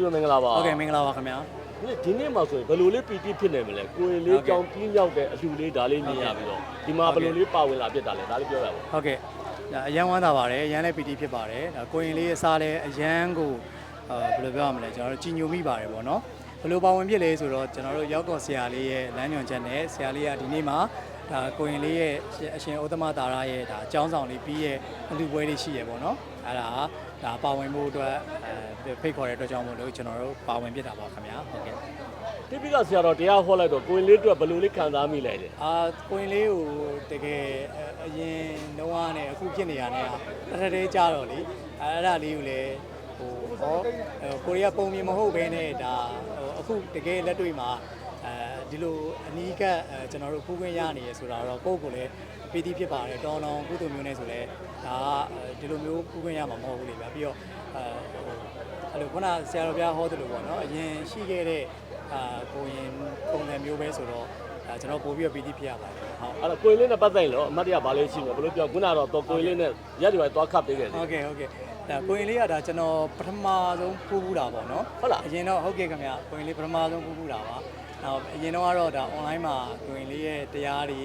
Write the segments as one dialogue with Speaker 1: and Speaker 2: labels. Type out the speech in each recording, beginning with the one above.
Speaker 1: တော်မင်္ဂလာပါ
Speaker 2: ဟုတ်ကဲ့မင်္ဂလာပါခင်ဗျာ
Speaker 1: ဒီဒီနေ့မှဆိုရင်ဘယ်လိုလေးပီတိဖြစ်နေမလဲကိုရင်လေးကြောင်းပြင်းရောက်တဲ့အလှလေးဒါလေးမြင်ရပြီးတော့ဒီမှာဘယ်လိုလေးပါဝင်လာဖြစ်တာလဲဒါလေးပြောရပါဦး
Speaker 2: ဟုတ်ကဲ့ဒါအရန်ဝမ်းသာပါတယ်အရန်လည်းပီတိဖြစ်ပါတယ်ဒါကိုရင်လေးအစားလည်းအရန်ကိုအာဘယ်လိုပြောရမလဲကျွန်တော်တို့ကြည်ညိုမိပါတယ်ပေါ့နော်ဘယ်လိုပါဝင်ဖြစ်လဲဆိုတော့ကျွန်တော်တို့ရောက်တော့ဆရာလေးရဲ့လမ်းညွှန်ချက်နဲ့ဆရာလေးကဒီနေ့မှာဒါကိုရင်လေးရဲ့အရှင်ဥဒ္ဓမတာရရဲ့ဒါအကြောင်းဆောင်လေးပြီးရဲ့အလူပွဲလေးရှိရပေါ့နော်အဲ့ဒါ ဒါပါဝင်ဖို့အတွက်အဲဖိတ်ခေါ်တဲ့အတွက်ကြောင့်မို့လို့ကျွန်တော်တို့ပါဝင်ဖြစ်တာပါခင်ဗျာဟုတ်ကဲ့
Speaker 1: တိပိကဆရာတော်တရားဟောလိုက်တော့ကိုရင်လေးအတွက်ဘယ်လိုလေးခံစားမိလိုက်လဲ
Speaker 2: အာကိုရင်လေးကိုတကယ်အရင်တော့ကနဲ့အခုဖြစ်နေရတဲ့တထထဲကြတော့လေအဲအဲ့ဒါလေးကိုလည်းဟိုဟောကိုရီးယားပုံမြင်မဟုတ်ဘဲနဲ့ဒါဟိုအခုတကယ်လက်တွေ့မှာ အဲဒီလိုအနီးကပ်အဲကျွန်တော်တို့ဖူးခွင့်ရနေရဆိုတာတော့ကိုယ့်ကိုယ်လည်းပီတိဖြစ်ပါတယ်တောင်းတောင်းကုသိုလ်မျိုးနဲ့ဆိုလဲဒါကဒီလိုမျိုးဖူးခွင့်ရမှာမဟုတ်ဘူးလေဗျာပြီးတော့အဲဟိုအဲ့လိုခုနဆရာတော်ဘုရားဟောသလိုပေါ့နော်အရင်ရှိခဲ့တဲ့အာကိုရင်ပုံစံမျိုးပဲဆိုတော့ဒါကျွန်တော်ပို့ပြီးတော့ပီတိဖြစ်ရပါတယ်ဟုတ်
Speaker 1: အဲ့တော့ကိုရင်လေးနဲ့ပတ်သက်ရင်တော့အမတ်တရဘာလေးရှိမလဲဘယ်လိုပြောခုနကတော့တော့ကိုရင်လေးနဲ့ရက်ဒီပိုင်းသွားခတ်ပေးခဲ့တယ်
Speaker 2: ဟုတ်ကဲ့ဟုတ်ကဲ့ဒါကိုရင်လေးကဒါကျွန်တော်ပထမဆုံးဖူးဖူးတာပေါ့နော်
Speaker 1: ဟုတ်လား
Speaker 2: အရင်တော့ဟုတ်ကဲ့ခင်ဗျကိုရင်လေးပထမဆုံးဖူးဖူးတာပါ နောက်အရင်တော့ကတော့ဒါ online မှာကိုရင်လေးရဲ့တရားတွေ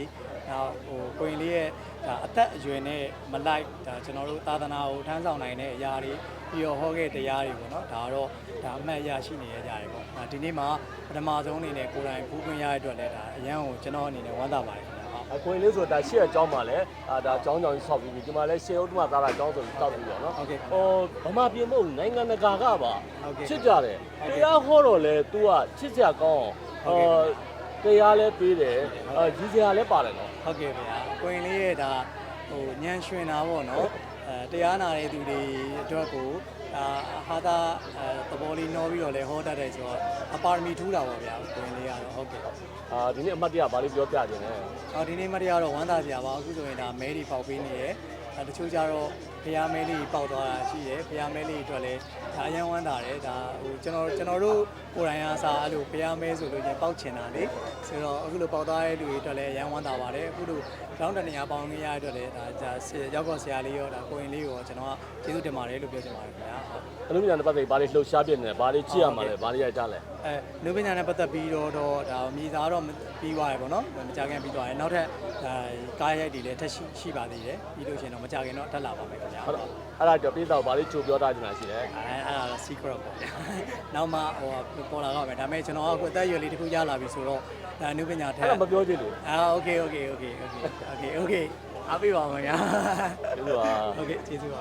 Speaker 2: နောက်ဟိုကိုရင်လေးရဲ့ဒါအသက်အရွယ်နဲ့မလိုက်ဒါကျွန်တော်တို့သာသနာကိုထမ်းဆောင်နိုင်တဲ့အရာတွေပြီးတော့ဟောခဲ့တရားတွေပေါ့နော်ဒါကတော့ဒါအမှတ်အရရှိနေရကြတယ်ပေါ့ဒါဒီနေ့မှာပထမဆုံးအနေနဲ့ကိုယ်တိုင်ဖူးခွင့်ရတဲ့အတွက်လည်းဒါအရန်ကိုကျွန်တော်အနေနဲ့ဝမ်းသာပါတယ်ခင်ဗျဟုတ်
Speaker 1: အကိုရင်လေးဆိုတာရှေ့အကြောင်းမှာလဲအာဒါအကြောင်းကြောင့်ဆောက်ပြီးပြီဒီမှာလဲရှေ့ဥဒ္ဓမသားတာအကြောင်းဆိုပြီးတောက်ပြီးတော့နော်
Speaker 2: ဟုတ်ကဲ့
Speaker 1: ဟောဗမာပြည်မဟုတ်ဘူးနိုင်ငံတကာကပါ
Speaker 2: ဟုတ်ကဲ့
Speaker 1: ချစ်ကြတယ်
Speaker 2: ဟုတ်ကဲ့
Speaker 1: တရားဟောတော့လဲ तू ကချစ်စရာကောင်း
Speaker 2: ဟု
Speaker 1: အောင်
Speaker 2: တ်ကဲ့
Speaker 1: အာတရားလဲပေးတယ်အာကြီးစရာလဲပါတယ်နော်
Speaker 2: ဟုတ်ကဲ့ဗျာကိုရင်လေးရဲ့ဒါဟိုညံရွှင်တာပေါ့နော်အဲတရားနာတဲ့သူတွေအတွက်ကိုအာဟာသာအဲသဘောလေးနှောပြီးတော့လဲဟောတတ်တယ်ဆိုတော့အပါရမီထူးတာပေါ့ဗျာကိုရင်လေးကတော့ဟုတ်ကဲ့
Speaker 1: အာဒီနေ့အမတ်တရဘာလေးပြောပြခြင်းလဲ
Speaker 2: အော်ဒီနေ့မတရားတော့ဝမ်းသာစရာပါအခုဆိုရင်ဒါမဲတွေပေါက်ပေးနေရဲ့ အဲတချို့ကြတော့ဖျားမဲလေးပေါက်သွားတာရှိတယ်ဖျားမဲလေးအတွက်လည်းဒါအရန်ဝမ်းသာတယ်ဒါဟိုကျွန်တော်ကျွန်တော်တို့ကိုယ်တိုင်အားစားအဲ့လိုဖျားမဲဆိုလို့ရင်ပေါက်ချင်တာလေဆိုတော့အခုလိုပေါက်သွားတဲ့လူတွေအတွက်လည်းအရန်ဝမ်းသာပါတယ်အခုလိုလောင်းတနေရာပေါင်းနေရတဲ့အတွက်လည်းဒါဒါရောက်တော့ဆရာလေးရောဒါကိုရင်လေးရောကျွန်တော်ကကျေးဇူးတင်ပါတယ်လို့ပြောချင်ပါတယ်ခင်ဗျာဟုတ်
Speaker 1: အလုံးမြန်တဲ့ပတ်သက်ဘာလေးလှုပ်ရှားပြနေလဲဘာလေးကြည့်ရမှာလဲဘာလေးရိုက်ကြလဲ
Speaker 2: အဲလူပညာနဲ့ပတ်သက်ပြီးတော့တော့ဒါမြေသားတော့ပြီးသွားရပေါ့နော်မကြခင်ပြီးသွားရနောက်ထပ်အဲကားရိုက်တွေလည်းထက်ရှိရှိပါသေးတယ်ပြီးလို့ရှိရင်တော့မကြခင်တော့ထပ်လာပါမယ်ခင်ဗျာ
Speaker 1: ဟုတ်တော့အဲ့ဒါကြောင့်ပြည်တော်ဘာလေးကြိုပြောထားခြင်းလားရှိတယ်
Speaker 2: အဲအဲ့ဒါတော့ secret ပေါ့ဗျာနောက်မှဟိုပေါ်လာတော့မယ်ဒါပေမဲ့ကျွန်တော်ကအခုအသက်အရွယ်လေးတစ်ခုရလာပြီဆိုတော့ဒါလူပညာထက်
Speaker 1: အဲ့ဒါမပြောချင်လို့
Speaker 2: အာ okay okay okay okay okay okay အားပေးပါမယ်ဗျာ
Speaker 1: ကျေးဇူးပါ
Speaker 2: okay ကျေးဇူးပါ